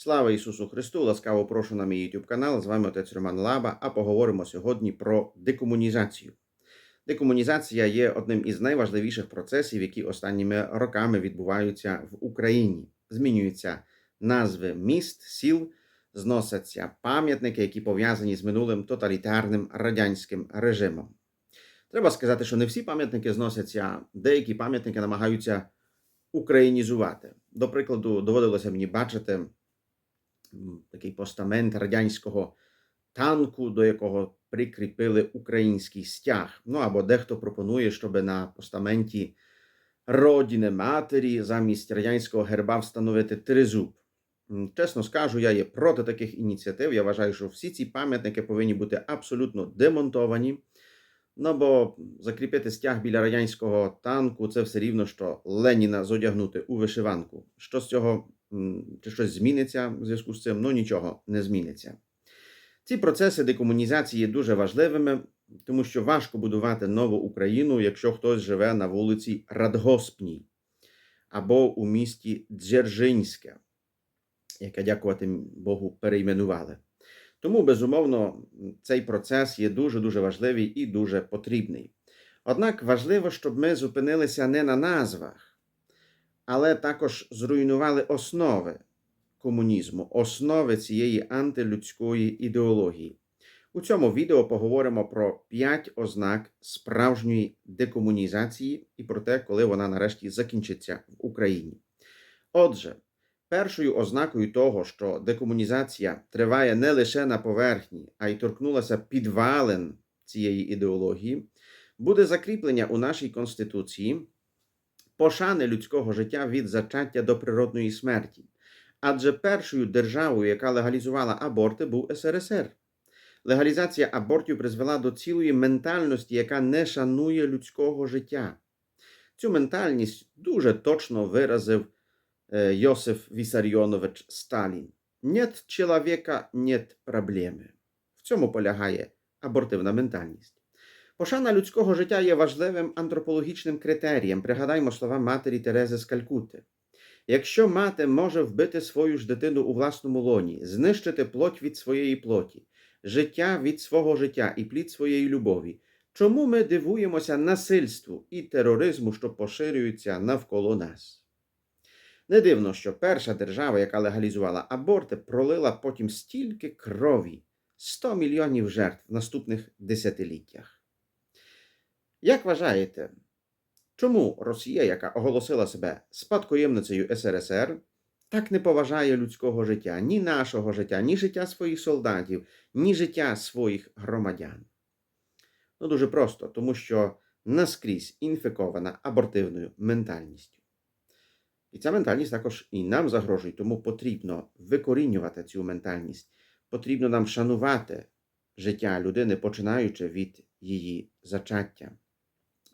Слава Ісусу Христу! Ласкаво прошу на мій YouTube канал. З вами отець Роман Лаба. А поговоримо сьогодні про декомунізацію. Декомунізація є одним із найважливіших процесів, які останніми роками відбуваються в Україні. Змінюються назви міст, сіл, зносяться пам'ятники, які пов'язані з минулим тоталітарним радянським режимом. Треба сказати, що не всі пам'ятники зносяться, деякі пам'ятники намагаються українізувати. До прикладу, доводилося мені бачити такий постамент радянського танку, до якого прикріпили український стяг. Ну або дехто пропонує, щоб на постаменті родини матері замість радянського герба встановити тризуб. Чесно скажу, я є проти таких ініціатив. Я вважаю, що всі ці пам'ятники повинні бути абсолютно демонтовані. Ну бо закріпити стяг біля радянського танку це все рівно, що Леніна зодягнути у вишиванку. Що з цього чи щось зміниться в зв'язку з цим? Ну нічого не зміниться. Ці процеси декомунізації є дуже важливими, тому що важко будувати нову Україну, якщо хтось живе на вулиці Радгоспній або у місті Дзержинське, яке, дякувати Богу, перейменували. Тому, безумовно, цей процес є дуже-дуже важливий і дуже потрібний. Однак важливо, щоб ми зупинилися не на назвах, але також зруйнували основи комунізму, основи цієї антилюдської ідеології. У цьому відео поговоримо про п'ять ознак справжньої декомунізації і про те, коли вона нарешті закінчиться в Україні. Отже, Першою ознакою того, що декомунізація триває не лише на поверхні, а й торкнулася підвалин цієї ідеології, буде закріплення у нашій Конституції пошани людського життя від зачаття до природної смерті. Адже першою державою, яка легалізувала аборти, був СРСР. Легалізація абортів призвела до цілої ментальності, яка не шанує людського життя. Цю ментальність дуже точно виразив е, Йосиф Вісаріонович Сталін. Нет чоловіка, нет проблеми. В цьому полягає абортивна ментальність. Пошана людського життя є важливим антропологічним критерієм. Пригадаймо слова матері Терези з Калькути. Якщо мати може вбити свою ж дитину у власному лоні, знищити плоть від своєї плоті, життя від свого життя і плід своєї любові, чому ми дивуємося насильству і тероризму, що поширюються навколо нас? Не дивно, що перша держава, яка легалізувала аборти, пролила потім стільки крові 100 мільйонів жертв в наступних десятиліттях. Як вважаєте, чому Росія, яка оголосила себе спадкоємницею СРСР, так не поважає людського життя, ні нашого життя, ні життя своїх солдатів, ні життя своїх громадян? Ну, дуже просто, тому що наскрізь інфікована абортивною ментальністю. І ця ментальність також і нам загрожує, тому потрібно викорінювати цю ментальність. Потрібно нам шанувати життя людини, починаючи від її зачаття.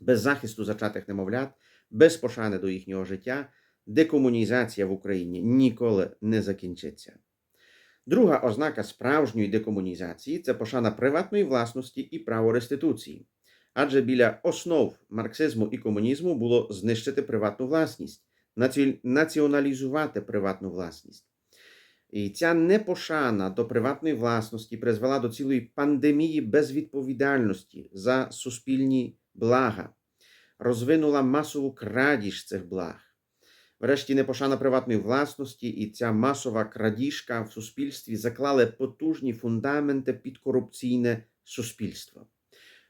Без захисту зачатих немовлят, без пошани до їхнього життя, декомунізація в Україні ніколи не закінчиться. Друга ознака справжньої декомунізації це пошана приватної власності і право реституції. Адже біля основ марксизму і комунізму було знищити приватну власність, наці- націоналізувати приватну власність. І ця непошана до приватної власності призвела до цілої пандемії безвідповідальності за суспільні блага, розвинула масову крадіж цих благ. Врешті непошана приватної власності і ця масова крадіжка в суспільстві заклали потужні фундаменти під корупційне суспільство.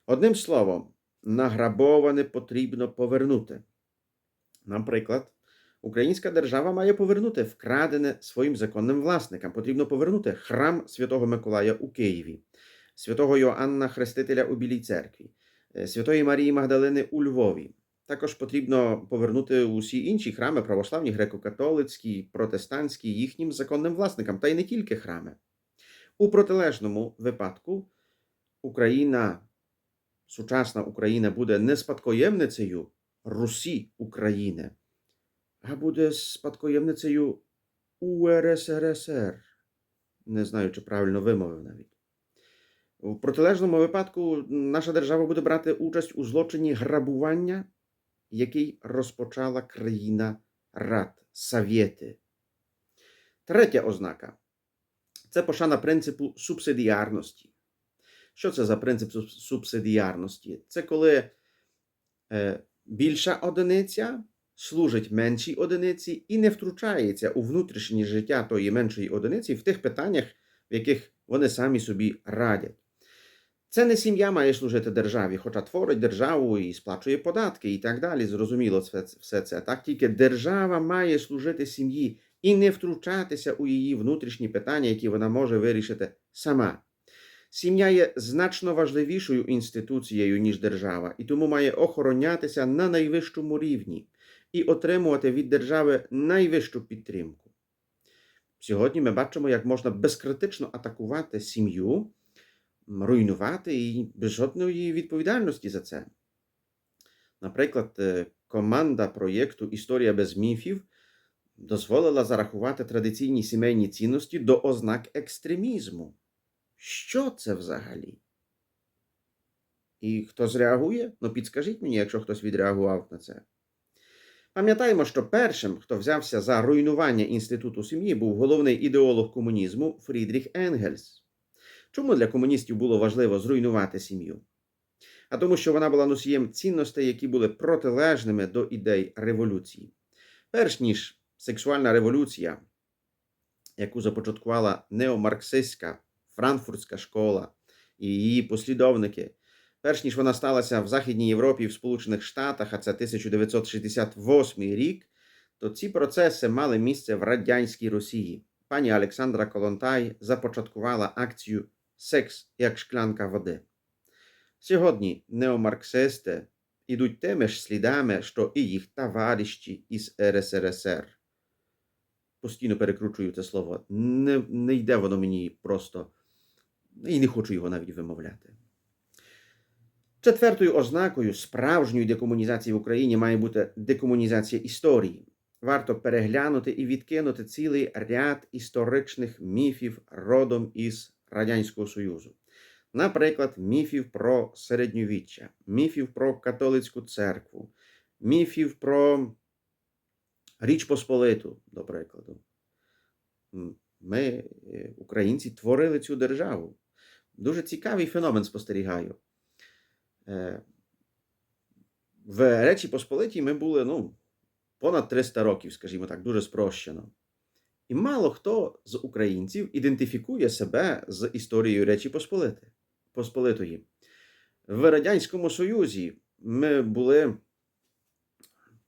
Одним словом, награбоване потрібно повернути. Наприклад, Українська держава має повернути вкрадене своїм законним власникам. Потрібно повернути храм Святого Миколая у Києві, святого Йоанна Хрестителя у Білій церкві, Святої Марії Магдалини у Львові. Також потрібно повернути усі інші храми православні, греко-католицькі, протестантські їхнім законним власникам, та й не тільки храми. У протилежному випадку Україна, сучасна Україна буде не спадкоємницею Русі України, а буде спадкоємницею УРСРСР. Не знаю, чи правильно вимовив навіть. У протилежному випадку наша держава буде брати участь у злочині грабування, який розпочала країна Рад Совєти. Третя ознака це пошана принципу субсидіарності. Що це за принцип субсидіарності? Це коли е, більша одиниця служить меншій одиниці і не втручається у внутрішнє життя тої меншої одиниці в тих питаннях, в яких вони самі собі радять. Це не сім'я має служити державі, хоча творить державу і сплачує податки і так далі. Зрозуміло це, все це. Так тільки держава має служити сім'ї і не втручатися у її внутрішні питання, які вона може вирішити сама. Сім'я є значно важливішою інституцією, ніж держава, і тому має охоронятися на найвищому рівні і отримувати від держави найвищу підтримку. Сьогодні ми бачимо, як можна безкритично атакувати сім'ю, руйнувати і без жодної відповідальності за це. Наприклад, е, команда проєкту Історія без міфів дозволила зарахувати традиційні сімейні цінності до ознак екстремізму. Що це взагалі? І хто зреагує? Ну, підскажіть мені, якщо хтось відреагував на це. Пам'ятаємо, що першим, хто взявся за руйнування інституту сім'ї, був головний ідеолог комунізму Фрідріх Енгельс. Чому для комуністів було важливо зруйнувати сім'ю? А тому, що вона була носієм цінностей, які були протилежними до ідей революції. Перш ніж сексуальна революція, яку започаткувала неомарксистська франкфуртська школа і її послідовники, перш ніж вона сталася в Західній Європі і в Сполучених Штатах, а це 1968 рік, то ці процеси мали місце в радянській Росії. Пані Олександра Колонтай започаткувала акцію Секс як шклянка води. Сьогодні неомарксисти ідуть тими ж слідами, що і їх товариші із РСРСР. Постійно перекручую це слово. Не, не йде воно мені просто і не хочу його навіть вимовляти. Четвертою ознакою справжньої декомунізації в Україні має бути декомунізація історії. Варто переглянути і відкинути цілий ряд історичних міфів родом із Радянського Союзу. Наприклад, міфів про середньовіччя, міфів про католицьку церкву, міфів про Річ Посполиту, до прикладу. Ми, е, українці, творили цю державу. Дуже цікавий феномен спостерігаю. Е, В Речі Посполитій ми були ну, понад 300 років, скажімо так, дуже спрощено. І мало хто з українців ідентифікує себе з історією Речі Посполитої. В Радянському Союзі ми були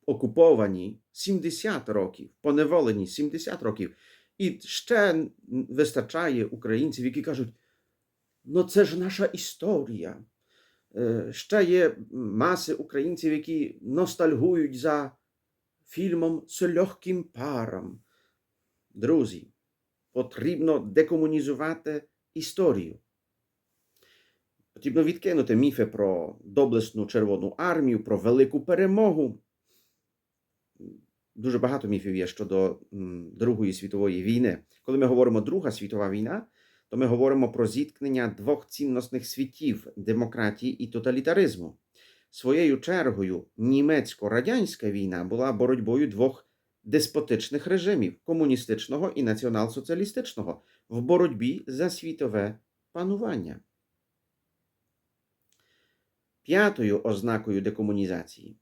окуповані 70 років, поневолені 70 років. І ще вистачає українців, які кажуть: ну це ж наша історія. Е, Ще є маси українців, які ностальгують за фільмом з легким паром. Друзі, потрібно декомунізувати історію. Потрібно відкинути міфи про доблесну Червону армію, про велику перемогу. Дуже багато міфів є щодо Другої світової війни. Коли ми говоримо Друга світова війна, то ми говоримо про зіткнення двох цінностних світів демократії і тоталітаризму. Своєю чергою, німецько-радянська війна була боротьбою двох деспотичних режимів комуністичного і націонал-соціалістичного в боротьбі за світове панування. П'ятою ознакою декомунізації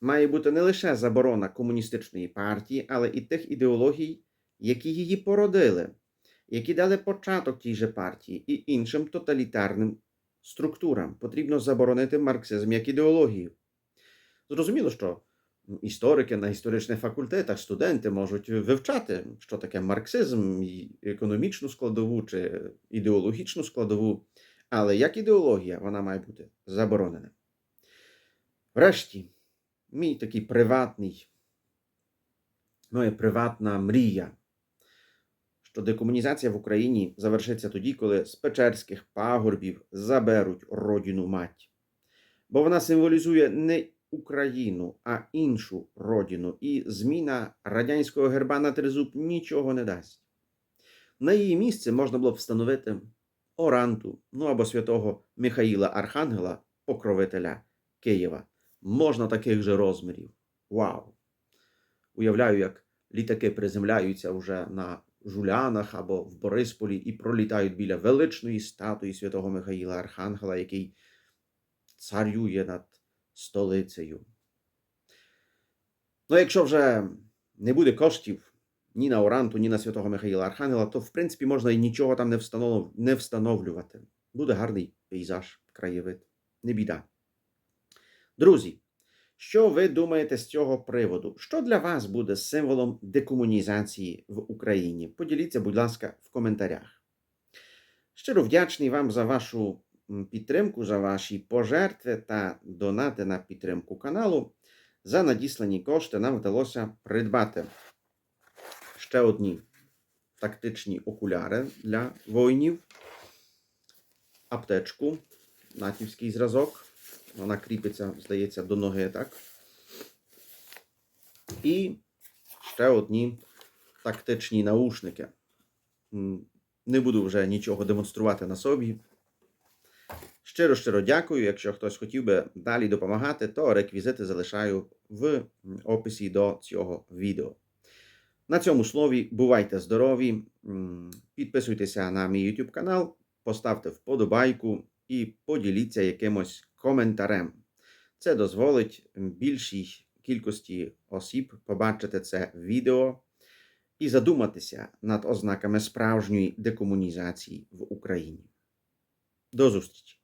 має бути не лише заборона комуністичної партії, але і тих ідеологій, які її породили, які дали початок тій же партії і іншим тоталітарним структурам. Потрібно заборонити марксизм як ідеологію. Зрозуміло, що історики на історичних факультетах, студенти можуть вивчати, що таке марксизм, і економічну складову чи ідеологічну складову, але як ідеологія вона має бути заборонена. Врешті, мій такий приватний, моя приватна мрія, що декомунізація в Україні завершиться тоді, коли з Печерських пагорбів заберуть родину мать. Бо вона символізує не Україну, а іншу родину, і зміна радянського герба на тризуб нічого не дасть. На її місце можна було б встановити Оранту, ну або святого Михаїла Архангела, покровителя Києва. Можна таких же розмірів. Вау! Уявляю, як літаки приземляються вже на Жулянах або в Борисполі і пролітають біля величної статуї святого Михаїла Архангела, який царює над столицею. Ну, якщо вже не буде коштів ні на Оранту, ні на святого Михаїла Архангела, то в принципі можна і нічого там не, встановлювати. Буде гарний пейзаж, краєвид. Не біда. Друзі, що ви думаєте з цього приводу? Що для вас буде символом декомунізації в Україні? Поділіться, будь ласка, в коментарях. Щиро вдячний вам за вашу підтримку, за ваші пожертви та донати на підтримку каналу. За надіслані кошти нам вдалося придбати ще одні тактичні окуляри для воїнів, аптечку, натівський зразок. Вона кріпиться, здається, до ноги, так? І ще одні тактичні наушники. Не буду вже нічого демонструвати на собі. Щиро щиро дякую. Якщо хтось хотів би далі допомагати, то реквізити залишаю в описі до цього відео. На цьому слові бувайте здорові, підписуйтеся на мій YouTube канал, поставте вподобайку і поділіться якимось коментарем. Це дозволить більшій кількості осіб побачити це відео і задуматися над ознаками справжньої декомунізації в Україні. До зустрічі!